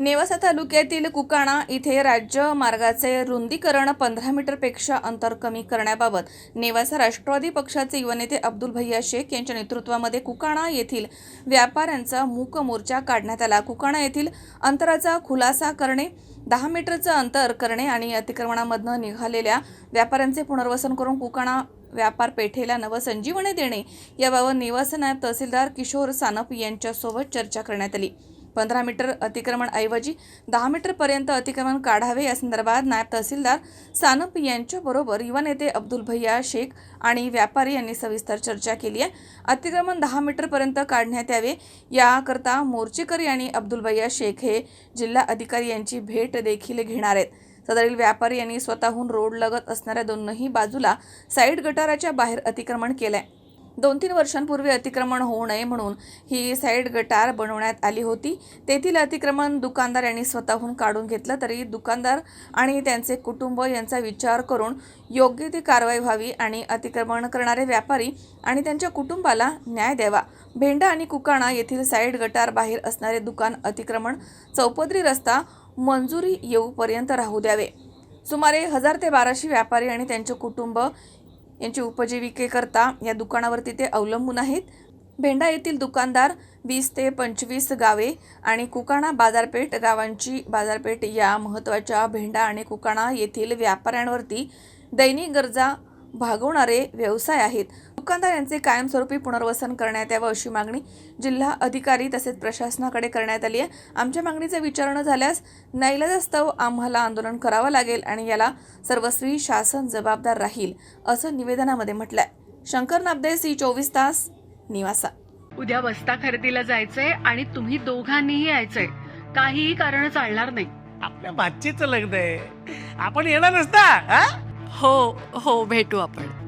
नेवासा तालुक्यातील कुकाणा इथे राज्य मार्गाचे रुंदीकरण पंधरा मीटरपेक्षा अंतर कमी करण्याबाबत नेवासा राष्ट्रवादी पक्षाचे युवनेते अब्दुल भैया शेख यांच्या नेतृत्वामध्ये कुकाणा येथील व्यापाऱ्यांचा मूक मोर्चा काढण्यात आला. कुकाणा येथील अंतराचा खुलासा करणे दहा मीटरचं अंतर करणे आणि अतिक्रमणामधनं निघालेल्या व्यापाऱ्यांचे पुनर्वसन करून कुकाणा व्यापार पेठेला नवसंजीवनी देणे याबाबत नेवासा नायब तहसीलदार किशोर सानप यांच्यासोबत चर्चा करण्यात आली. पंधरा मीटर अतिक्रमण ऐवजी दहा मीटरपर्यंत अतिक्रमण काढावे या संदर्भात नायब तहसीलदार सानप यांच्याबरोबर युवा नेते अब्दुल भैया शेख आणि व्यापारी यांनी सविस्तर चर्चा केली आहे. अतिक्रमण दहा मीटरपर्यंत काढण्यात यावे याकरता मोर्चेकरी आणि अब्दुल भैया शेख हे जिल्हा अधिकारी यांची भेट देखील घेणार आहेत. सदरील व्यापारी यांनी स्वतःहून रोड लगत असणाऱ्या दोनही बाजूला साईड गटाराच्या बाहेर अतिक्रमण केलंय. दोन तीन वर्षांपूर्वी अतिक्रमण होऊ नये म्हणून ही साईड गटार बनवण्यात आली होती. तेथील अतिक्रमण दुकानदार यांनी स्वतःहून काढून घेतलं तरी दुकानदार आणि त्यांचे कुटुंब यांचा विचार करून योग्य ती कारवाई व्हावी आणि अतिक्रमण करणारे व्यापारी आणि त्यांच्या कुटुंबाला न्याय द्यावा. भेंडा आणि कुकाणा येथील साईड गटार बाहेर असणारे दुकान अतिक्रमण चौपदरी रस्ता मंजुरी येऊपर्यंत राहू द्यावे. सुमारे हजार ते बाराशे व्यापारी आणि त्यांचे कुटुंब यांची उपजीविकेकरता या दुकानावरती ते अवलंबून आहेत. भेंडा येथील दुकानदार वीस ते पंचवीस गावे आणि कुकाणा बाजारपेठ गावांची बाजारपेठ या महत्त्वाच्या भेंडा आणि कुकाणा येथील व्यापाऱ्यांवरती दैनिक गरजा भागवणारे व्यवसाय आहेत. दुकानदार यांचे कायमस्वरूपी पुनर्वसन करण्यात यावं अशी मागणी जिल्हा अधिकारी तसेच प्रशासनाकडे करण्यात आली आहे. आमच्या मागणीचं विचार न झाल्यास नाईलाजास्तव आम्हाला आंदोलन करावं लागेल आणि याला सर्वस्वी शासन जबाबदार राहील असं निवेदनामध्ये म्हटलंय. शंकर नाबदे सी चोवीस तास निवासा. उद्या बस्ता खरेदीला जायचंय आणि तुम्ही दोघांनीही यायचंय. काहीही कारण चालणार नाही. आपल्या भाचीचं लग्न आहे. आपण येणार नसता हा? हो हो भेटू आपण.